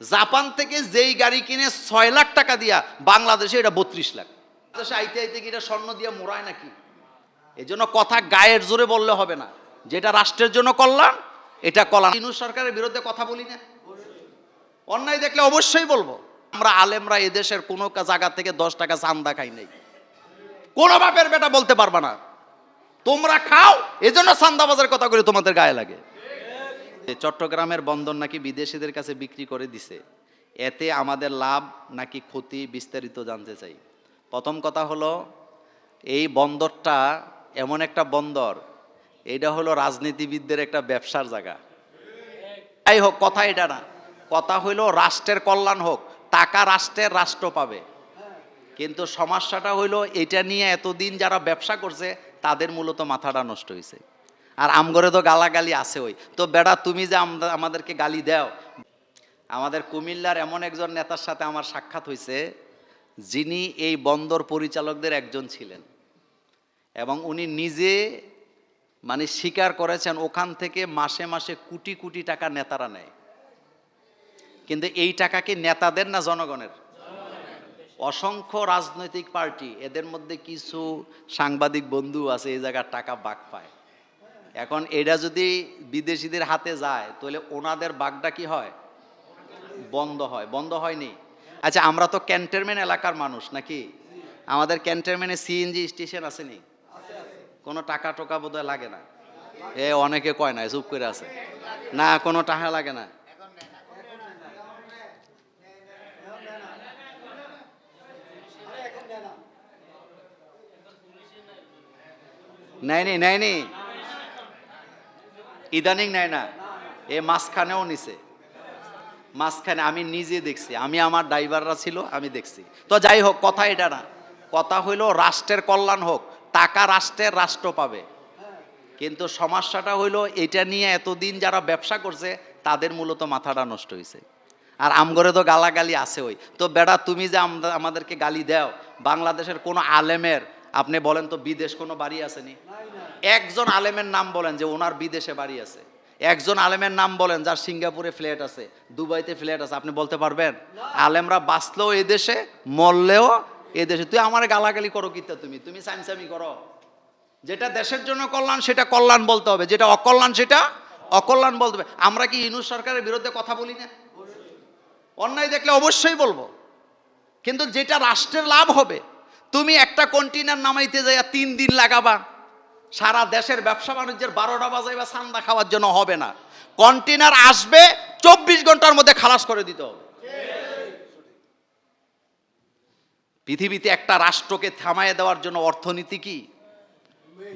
Japan থেকে যেই গাড়ি কিনে ছয় লাখ টাকা দিয়া বাংলাদেশে এটা বত্রিশ লাখ। বাংলাদেশে আইতে আইতে কি এটা স্বর্ণ দিয়ে মোড়ায় নাকি? এই জন্য কথা গায়ের জোরে বললে হবে না। যেটা রাষ্ট্রের জন্য কল্যাণ, এটা কল্যাণ। ইনু সরকারের বিরুদ্ধে কথা বলি না। অন্যায় দেখলে অবশ্যই বলব। আমরা আলেমরা এদেশের কোনো জায়গা থেকে দশ টাকা চান্দা খাই নাই। কোনো বাপের বেটা বলতে পারবা না। তোমরা খাও, এজন্য চান্দাবাজের কথা করে তোমাদের গায়ে লাগে। চট্টগ্রামের বন্দর নাকি বিদেশিদের কাছে বিক্রি করে দিছে। এতে আমাদের লাভ নাকি ক্ষতি বিস্তারিত জানতে চাই। প্রথম কথা হলো, এই বন্দরটা এমন একটা বন্দর, এটা হলো রাজনীতিবিদদের একটা ব্যবসার জায়গা। যাই হোক, কথা এটা না। কথা হইল, রাষ্ট্রের কল্যাণ হোক, টাকা রাষ্ট্রের রাষ্ট্র পাবে। কিন্তু সমস্যাটা হইল, এটা নিয়ে এতদিন যারা ব্যবসা করছে, তাদের মূলত মাথাটা নষ্ট হয়েছে আর আমগরে তো গালাগালি আছে ওই। তো বেড়া, তুমি যে আমদা- আমাদেরকে গালি দাও। আমাদের কুমিল্লার এমন একজন নেতার সাথে আমার সাক্ষাৎ হয়েছে যিনি এই বন্দর পরিচালকদের একজন ছিলেন। এবং উনি নিজে মানে স্বীকার করেছেন, ওখান থেকে মাসে মাসে কোটি কোটি টাকা নেতারা নেয়। কিন্তু এই টাকা কি নেতাদের না জনগণের? অসংখ্য রাজনৈতিক পার্টি, এদের মধ্যে কিছু সাংবাদিক বন্ধু আছে, এই জায়গার টাকা বাক পায়। এখন এটা যদি বিদেশিদের হাতে যায়, তাহলে ওনাদের বাগটা কি হয়? বন্ধ হয়। বন্ধ হয়নি। আচ্ছা আমরা তো ক্যান্টনমেন্ট এলাকার মানুষ নাকি? আমাদের ক্যান্টনমেন্টে সিএনজি স্টেশন আসেনি কোনো টাকা টোকা বোধহয় লাগে না। এ, অনেকে কয় না, চুপ করে আছে। না, কোনো টাকা লাগে না। নেয়নি নেয়নি। ইদানিং নেয় না? এ মাঝখানেও নিছে। মাঝখানে আমি নিজে দেখছি। আমি আমার ড্রাইভাররা ছিল, আমি দেখছি। তো যাই হোক, কথা এটা না। কথা হইল, রাষ্ট্রের কল্যাণ হোক, টাকা রাষ্ট্রের রাষ্ট্র পাবে। কিন্তু সমস্যাটা হইল, এটা নিয়ে এতদিন যারা ব্যবসা করছে, তাদের মূলত মাথাটা নষ্ট হয়েছে আর আমগরে তো গালাগালি আছে ওই। তো বেড়া, তুমি যে আমদা- আমাদেরকে গালি দাও, বাংলাদেশের কোনো আলেমের আপনি বলেন তো বিদেশ কোনো বাড়ি আসেনি? একজন আলেমের নাম বলেন যে ওনার বিদেশে বাড়ি আছে। একজন আলেমের নাম বলেন যার সিঙ্গাপুরে ফ্ল্যাট আছে, দুবাইতে ফ্ল্যাট আছে, আপনি বলতে পারবেন? আলেমরা বাঁচলেও এদেশে, মরলেও এদেশে। তুই আমার গালাগালি করো কিতা তুমি? তুমি সাইনসামি করো। যেটা দেশের জন্য কল্যাণ, সেটা কল্যাণ বলতে হবে। যেটা অকল্যাণ, সেটা অকল্যাণ বলতে হবে। আমরা কি ইনু সরকারের বিরুদ্ধে কথা বলি না? অন্যায় দেখলে অবশ্যই বলব। কিন্তু যেটা রাষ্ট্রের লাভ হবে তুমি একটা কন্টেনার নামাইতে যাইয়া তিন দিন লাগাবা। সারা দেশের ব্যবসা বাণিজ্যের বারোটা বাজাইবা সান্দা খাওয়ার জন্য হবে না। কন্টেনার আসবে, চব্বিশ ঘণ্টার মধ্যে খালাস করে দিতে হবে। পৃথিবীতে একটা রাষ্ট্রকে থামায় দেওয়ার জন্য অর্থনীতি কি?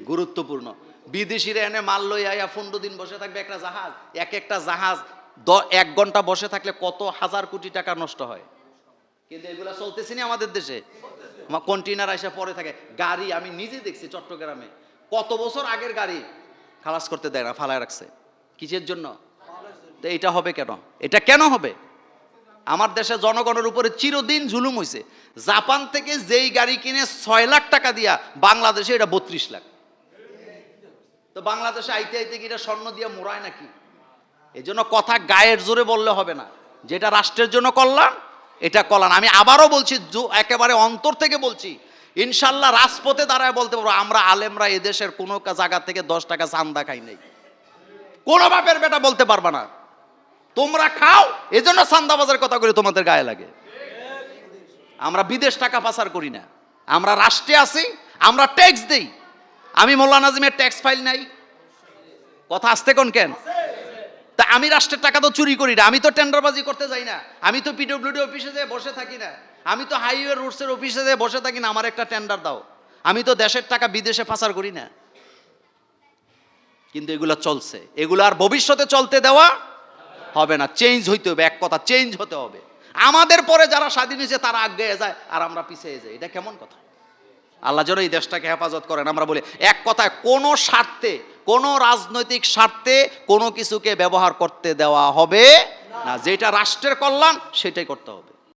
গুরুত্বপূর্ণ। বিদেশিরা এনে মাল লই আইয়া পনেরো দিন বসে থাকবে একটা জাহাজ। এক একটা জাহাজ এক ঘণ্টা বসে থাকলে কত হাজার কোটি টাকা নষ্ট হয়? কিন্তু এগুলা চলতেছে না আমাদের দেশে। আমার কন্টেনার এসে পরে থাকে। গাড়ি আমি নিজে দেখছি চট্টগ্রামে। কত বছর আগের গাড়ি খালাস করতে দেয় না, ফালায় রাখছে। কিসের জন্য? তো এটা হবে কেন? এটা কেন হবে? আমার দেশে জনগণের উপরে চিরদিন জুলুম হয়েছে জাপান থেকে যেই গাড়ি কিনে ছয় লাখ টাকা দিয়া বাংলাদেশে এটা বত্রিশ লাখ। তো বাংলাদেশে আইতে আইতে কি এটা স্বর্ণ দিয়ে মোড়ায় নাকি? এই জন্য কথা গায়ের জোরে বললে হবে না। যেটা রাষ্ট্রের জন্য কল্যাণ এটা কল্যাণ আমি আবারও বলছি একেবারে অন্তর থেকে বলছি, ইনশাল্লাহ রাজপথে দাঁড়ায় বলতে পারব, আমরা আলেমরা এদেশের কোনো জায়গা থেকে দশ টাকা চান্দা খাই নাই। কোনো বাপের বেটা বলতে পারবা না। তোমরা খাও, এজন্য চান্দাবাজের কথা করে তোমাদের গায়ে লাগে। আমরা বিদেশ টাকা পাচার করি না। আমরা রাষ্ট্রে আছি, আমরা ট্যাক্স দেই। আমি মোল্লা নাজিমের ট্যাক্স ফাইল নাই। কথা আসতে কোন কেন? তা আমি রাষ্ট্রের টাকা তো চুরি করি না, আমি তো টেন্ডারবাজি করতে যাই না, আমি তো পিডব্লিউডি অফিসে যেয়ে বসে থাকি না, আমি তো হাইওয়ে রুটসের অফিসে যেয়ে বসে থাকি না, আমার একটা টেন্ডার দাও, আমি তো দেশের টাকা বিদেশে পাচার করি না। কিন্তু এগুলো চলছে, এগুলো আর ভবিষ্যতে চলতে দেওয়া হবে না চেঞ্জ হইতে হবে, এক কথা চেঞ্জ হতে হবে। আমাদের পরে যারা স্বাধীন হয়েছে তারা আগে যায়, আর আমরা পিছিয়ে যাই, এটা কেমন কথা? আল্লাহ যেন এই দেশটাকে হেফাজত করেন। আমরা বলি, এক কথায়, কোনো স্বার্থে, কোনো রাজনৈতিক স্বার্থে কোনো কিছুকে ব্যবহার করতে দেওয়া হবে না। যেটা রাষ্ট্রের কল্যাণ, সেটাই করতে হবে।